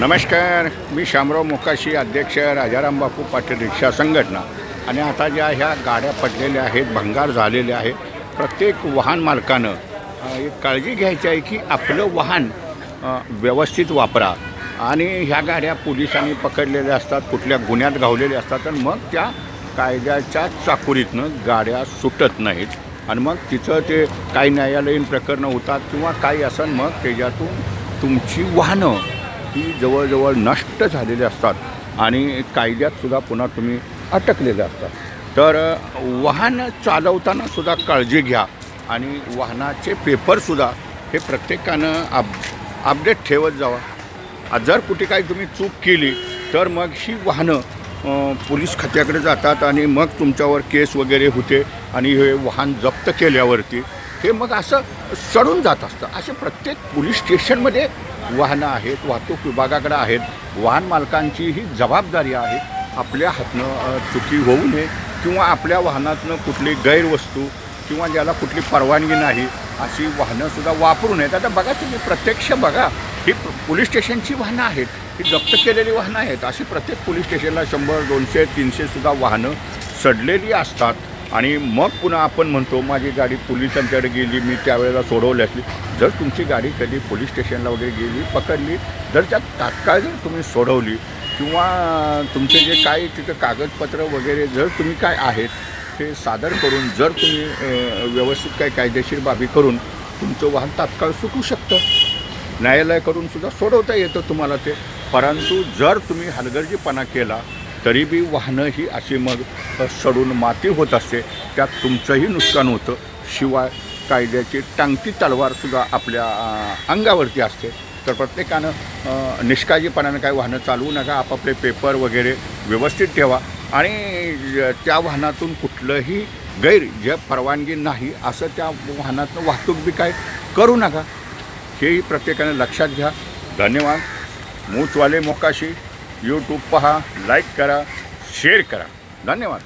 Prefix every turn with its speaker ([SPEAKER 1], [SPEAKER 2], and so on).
[SPEAKER 1] नमस्कार मी शामराव मोकाशी अध्यक्ष राजाराम बापू पाटील रिक्षा संघटना. आणि आता ज्या ह्या गाड्या पडलेल्या आहेत भंगार झालेल्या आहेत प्रत्येक वाहन मालकानं एक काळजी घ्यायची आहे की आपलं वाहन व्यवस्थित वापरा. आणि ह्या गाड्या पोलिसांनी पकडलेल्या असतात कुठल्या गुन्ह्यात घावलेल्या असतात तर मग त्या कायद्याच्या चाकुरीतनं गाड्या सुटत नाहीत. आणि मग तिथं ते काही न्यायालयीन प्रकरणं होतात किंवा काही असं मग त्याच्यातून तुमची वाहनं ही जवळजवळ नष्ट झालेली असतात आणि कायद्यातसुद्धा पुन्हा तुम्ही अटकलेले असतात. तर वाहन चालवताना सुद्धा काळजी घ्या आणि वाहनाचे पेपरसुद्धा हे प्रत्येकानं अप अपडेट ठेवत जावा. जर कुठे काही तुम्ही चूक केली तर मग ही वाहनं पोलीस खात्याकडे जातात आणि मग तुमच्यावर केस वगैरे होते आणि हे वाहन जप्त केल्यावरती हे मग असं सडून जात असतं. असे प्रत्येक पोलीस स्टेशनमध्ये वाहनं आहेत वाहतूक विभागाकडे आहेत. वाहन मालकांची ही जबाबदारी आहे. आपल्या हातनं चुकी होऊ नये किंवा आपल्या वाहनातनं कुठली गैरवस्तू किंवा ज्याला कुठली परवानगी नाही अशी वाहनंसुद्धा वापरू नयेत. आता बघा तुम्ही प्रत्यक्ष बघा. ही पोलीस स्टेशनची वाहनं आहेत. ही जप्त केलेली वाहनं आहेत. अशी प्रत्येक पोलीस स्टेशनला शंभर दोनशे तीनशेसुद्धा वाहनं सडलेली असतात. आणि मग पुन्हा आपण म्हणतो माझी गाडी पोलिसांच्याकडे गेली मी त्यावेळेला सोडवली असली. जर तुमची गाडी कधी पोलीस स्टेशनला वगैरे गेली पकडली जर त्यात तात्काळ जर तुम्ही सोडवली किंवा तुमचे जे काही तिथं कागदपत्र वगैरे जर तुम्ही काय आहेत ते सादर करून जर तुम्ही व्यवस्थित काही कायदेशीर बाबी करून तुमचं वाहन तात्काळ सुटू शकतं. न्यायालयाकडून सुद्धा सोडवता येतं तुम्हाला ते. परंतु जर तुम्ही हलगर्जीपणा केला तरी बी वाहनं ही अशी मग सडून माती होत असते. त्यात तुमचंही नुकसान होतं. शिवाय कायद्याची टांगती तलवारसुद्धा आपल्या अंगावरती असते. तर प्रत्येकानं निष्काळजीपणानं काय वाहनं चालवू नका. आपापले पेपर वगैरे व्यवस्थित ठेवा. आणि त्या वाहनातून कुठलंही गैर जे परवानगी नाही असं त्या वाहनातनं वाहतूक बी काय करू नका. हेही प्रत्येकाने लक्षात घ्या. धन्यवाद. मूचवाले मोकाशी. यूट्यूब पहा लाईक करा शेअर करा. धन्यवाद.